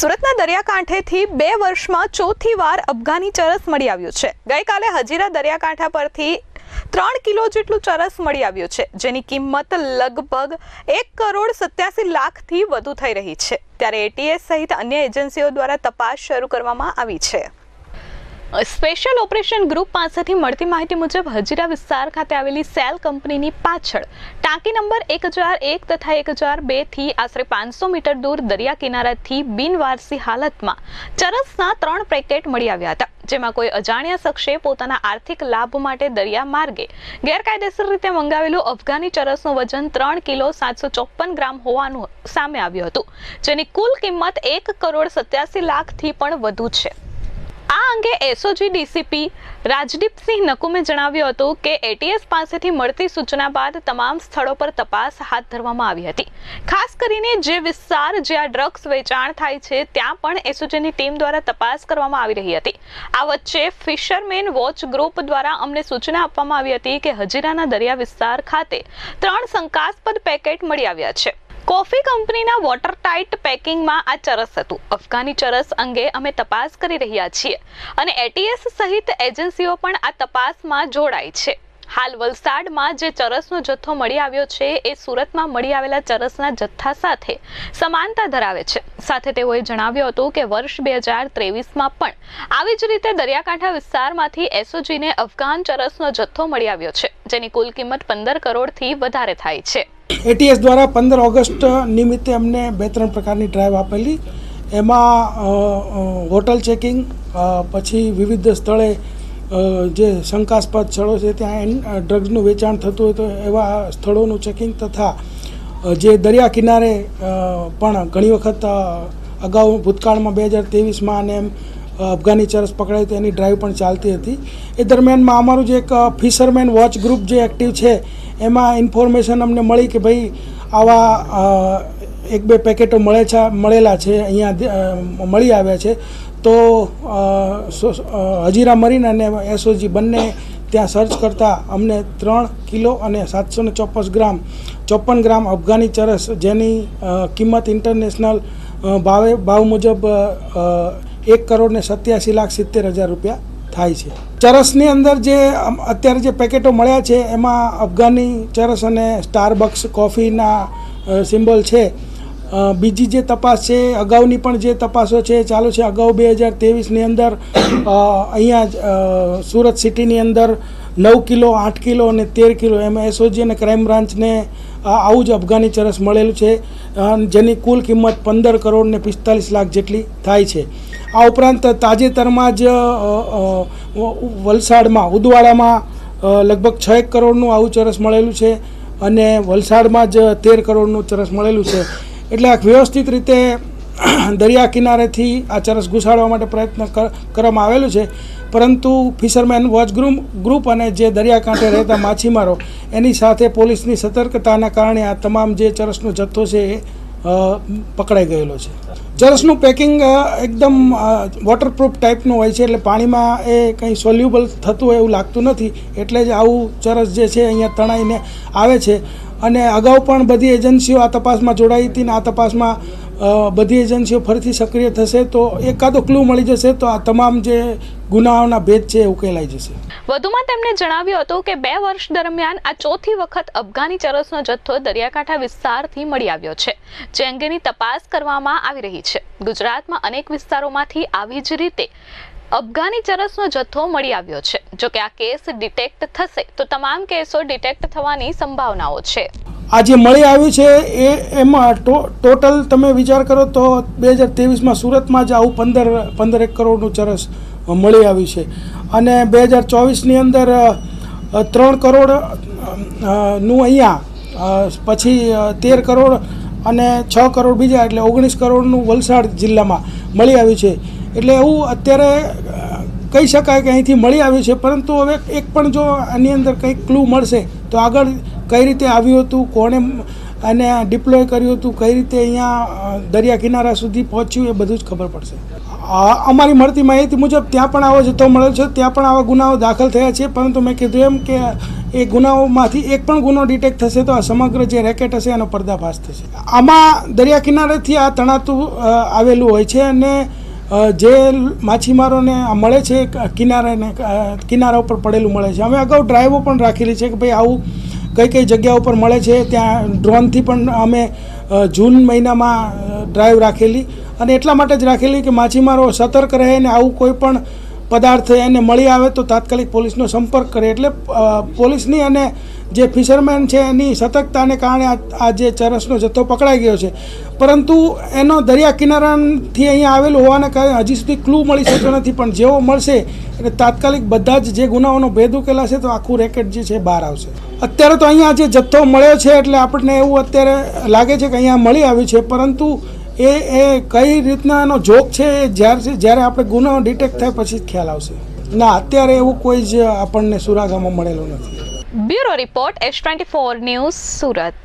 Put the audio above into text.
સુરતના દરિયાકાંઠેથી બે વર્ષમાં ચોથી વાર અફઘાની ચરસ મળી આવ્યું છે. ગઈકાલે હજીરા દરિયાકાંઠા પરથી ત્રણ કિલો જેટલું ચરસ મળી આવ્યું છે, જેની કિંમત લગભગ એક કરોડ સત્યાસી લાખથી વધુ થઈ રહી છે. ત્યારે એટીએસ સહિત અન્ય એજન્સીઓ દ્વારા તપાસ શરૂ કરવામાં આવી છે. સ્પેશિયલ ઓપરેશન ગ્રુપ પાસેથી મળતી માહિતી મુજબ હજીરા વિસ્તાર ખાતે આવેલી સેલ કંપનીની પાછળ ટાંકી નંબર એક હજાર એક તથા એક હજાર બેથી આશરે પાંચસો મીટર દૂર દરિયા કિનારાથી બિનવારસી હાલતમાં ચરસના ત્રણ પેકેટ મળી આવ્યા હતા, જેમાં કોઈ અજાણ્યા શખ્સે પોતાના આર્થિક લાભ માટે દરિયા માર્ગે ગેરકાયદેસર રીતે મંગાવેલું અફઘાની ચરસનું વજન ત્રણ કિલો સાતસો ચોપન ગ્રામ હોવાનું સામે આવ્યું હતું, જેની કુલ કિંમત એક કરોડ સત્યાસી લાખથી પણ વધુ છે. આ અંગે એસઓજી ડીસીપી રાજદીપસિંહ નકુમે જણાવ્યું હતું કે એટીએસ પાસેથી મળતી સૂચના બાદ તમામ સ્થળો પર તપાસ હાથ ધરવામાં આવી હતી. ખાસ કરીને જે વિસ્તાર જ્યાં ડ્રગ્સ વેચાણ થાય છે, ત્યાં પણ એસઓજીની ટીમ દ્વારા તપાસ કરવામાં આવી રહી હતી. આ વચ્ચે ફિશરમેન વોચ ગ્રુપ દ્વારા અમને સૂચના આપવામાં આવી હતી કે હજીરાના દરિયા વિસ્તાર ખાતે ત્રણ શંકાસ્પદ પેકેટ મળી આવ્યા છે. કોફી કંપનીના વોટર ટાઇટ પેકિંગમાં આ ચરસ હતું. અફઘાની ચરસ અંગે અમે તપાસ કરી રહ્યા છીએ અને એટીએસ સહિત એજન્સીઓ પણ આ તપાસમાં જોડાઈ છે. હાલ વલસાડમાં જે ચરસનો જથ્થો મળી આવ્યો છે, એ સુરતમાં મળી આવેલા ચરસના જથ્થા સાથે સમાનતા ધરાવે છે. સાથે તેઓએ જણાવ્યું હતું કે વર્ષ બે હજાર ત્રેવીસમાં પણ આવી જ રીતે દરિયાકાંઠા વિસ્તારમાંથી એસઓજીને અફઘાન ચરસનો જથ્થો મળી આવ્યો છે, જેની કુલ કિંમત પંદર કરોડથી વધારે થાય છે. એટીએસ દ્વારા પંદર ઓગસ્ટ નિમિત્તે અમને બે ત્રણ પ્રકારની ડ્રાઈવ આપેલી. એમાં હોટલ ચેકિંગ પછી વિવિધ સ્થળે જે શંકાસ્પદ સ્થળો છે ત્યાં ડ્રગ્સનું વેચાણ થતું હોય તો એવા સ્થળોનું ચેકિંગ તથા જે દરિયા કિનારે પણ ઘણી વખત અગાઉ ભૂતકાળમાં બે હજાર ત્રેવીસમાં અને એમ અફઘાની ચરસ પકડાઈ તો એની ડ્રાઈવ પણ ચાલતી હતી. એ દરમિયાનમાં અમારું જે એક ફિશરમેન વોચ ગ્રુપ જે એક્ટિવ છે, એમાં ઇન્ફોર્મેશન અમને મળી કે ભાઈ આવા એક બે પેકેટો મળે છે, મળેલા છે, અહીંયા મળી આવ્યા છે. તો હજીરા મરીન અને એસઓજી બંને ત્યાં સર્ચ કરતાં અમને ત્રણ કિલો અને સાતસો ને ચોપન ગ્રામ ચોપન ગ્રામ અફઘાની ચરસ જેની કિંમત ઇન્ટરનેશનલ ભાવે, ભાવ મુજબ એક કરોડ ને સત્યાસી લાખ સિત્તેર હજાર રૂપિયા થાય છે. ચરસની અંદર જે અત્યારે જે પેકેટો મળ્યા છે, એમાં અફઘાની ચરસ અને સ્ટારબક્સ કોફીના સિમ્બોલ છે. બીજી જે તપાસ છે, અગાઉની પણ જે તપાસો છે, ચાલુ છે, અગાઉ બે હજાર ત્રેવીસની અંદર અહીંયા સુરત સિટીની અંદર નવ કિલો, આઠ કિલો અને તેર કિલો એમાં એસઓજી અને ક્રાઇમ બ્રાન્ચને આવું જ અફઘાની ચરસ મળેલું છે. જેની કુલ કિંમત પંદર કરોડ ને પિસ્તાલીસ લાખ જેટલી થાય છે. આ ઉપરાંત તાજેતરમાં જ વલસાડમાં, ઉદવાડામાં લગભગ છ એક કરોડનું આવું ચરસ મળેલું છે અને વલસાડમાં જ તેર કરોડનું ચરસ મળેલું છે. એટલે આ વ્યવસ્થિત રીતે દરિયા કિનારેથી આ ચરસ ઘુસાડવા માટે પ્રયત્ન કર- કરવામાં આવેલું છે. પરંતુ ફિશરમેન વોચ ગ્રુપ ગ્રુપ અને જે દરિયાકાંઠે રહેતા માછીમારો, એની સાથે પોલીસની સતર્કતાના કારણે આ તમામ જે ચરસનો જથ્થો છે એ પકડાઈ ગયેલો છે. ચરસનું પેકિંગ એકદમ વોટરપ્રૂફ ટાઈપનું હોય છે. એટલે પાણીમાં એ કંઈ સોલ્યુબલ થતું હોય એવું લાગતું નથી. એટલે જ આવું ચરસ જે છે, અહીંયા તણાઈને આવે છે. અને અગાઉ પણ બધી એજન્સીઓ આ તપાસમાં જોડાઈ હતી ને આ તપાસમાં બધી એજન્સીઓ ફરીથી સક્રિય થશે, તો એકાદો ક્લુ મળી જશે, તો આ તમામ જે ગુનાઓના ભેદ છે ઉકેલાઈ જશે. વધુમાં તેમણે જણાવ્યું હતું કે બે વર્ષ દરમિયાન આ ચોથી વખત અફઘાની ચરસનો જથ્થો દરિયાકાંઠા વિસ્તારથી મળી આવ્યો છે, જે અંગેની તપાસ કરવામાં આવી રહી છે. ગુજરાતમાં અનેક વિસ્તારોમાંથી આવી જ રીતે અફઘાની ચરસનો જથ્થો મળી આવ્યો છે. જો કે આ કેસ ડિટેક્ટ થશે, તો તમામ કેસો ડિટેક્ટ થવાની સંભાવનાઓ છે. આ જે મળી આવ્યું છે, એ એમાં ટોટલ તમે વિચાર કરો તો બે હજાર ત્રેવીસમાં સુરતમાં જ આવું પંદર પંદર એક કરોડનું ચરસ મળી આવ્યું છે. અને બે હજાર ચોવીસની અંદર ત્રણ કરોડનું અહીંયા પછી તેર કરોડ અને છ કરોડ બીજા, એટલે ઓગણીસ કરોડનું વલસાડ જિલ્લામાં મળી આવ્યું છે. એટલે એવું અત્યારે કહી શકાય કે અહીંથી મળી આવ્યું છે, પરંતુ હવે એક પણ જો આની અંદર કંઈક ક્લુ મળશે, તો આગળ કઈ રીતે આવ્યું હતું, કોણે અને ડિપ્લોય કર્યું હતું, કઈ રીતે અહીંયા દરિયા કિનારા સુધી પહોંચ્યું, એ બધું જ ખબર પડશે. અમારી મળતી માહિતી મુજબ ત્યાં પણ આવો જથ્થો મળ્યો છે, ત્યાં પણ આવા ગુનાઓ દાખલ થયા છે, પરંતુ મેં કીધું એમ કે એ ગુનાઓમાંથી એક પણ ગુનો ડિટેક્ટ થશે, તો આ સમગ્ર જે રેકેટ હશે, એનો પર્દાફાશ થશે. આમાં દરિયા કિનારેથી આ તણાતું આવેલું હોય છે અને જે માછીમારોને મળે છે કિનારાને કિનારા ઉપર પડેલું મળે છે. અમે અગાઉ ડ્રાઈવો પણ રાખેલી છે કે ભાઈ આવું કઈ કઈ જગ્યા ઉપર મળે છે. ત્યાં ડ્રોનથી પણ અમે જૂન મહિનામાં ડ્રાઈવ રાખેલી. અને એટલા માટે જ રાખેલી કે માછીમારો સતર્ક રહે અને આવું કોઈ પણ પદાર્થ એને મળી આવે તો તાત્કાલિક પોલીસનો સંપર્ક કરે. એટલે પોલીસની અને જે ફિશરમેન છે એની સતર્કતાને કારણે આ જે ચરસનો જથ્થો પકડાઈ ગયો છે. પરંતુ એનો દરિયા કિનારાથી અહીંયા આવેલું હોવાના કારણે હજી સુધી ક્લુ મળી શકતો નથી. પણ જેવો મળશે, એટલે તાત્કાલિક બધા જ જે ગુનાઓનો ભેદ ઉકેલાશે તો આખું રેકેટ જે છે બહાર આવશે. અત્યારે તો અહીંયા જે જથ્થો મળ્યો છે, એટલે આપણને એવું અત્યારે લાગે છે કે અહીંયા મળી આવ્યું છે. પરંતુ એ એ કઈ રીતના એનો જોક છે એ જ્યારે જ્યારે આપણે ગુનો ડિટેક્ટ થાય પછી જ ખ્યાલ આવશે. ના અત્યારે એવું કોઈ જ આપણને સુરાગામાં મળેલું નથી. Bureau report S twenty four news Surat.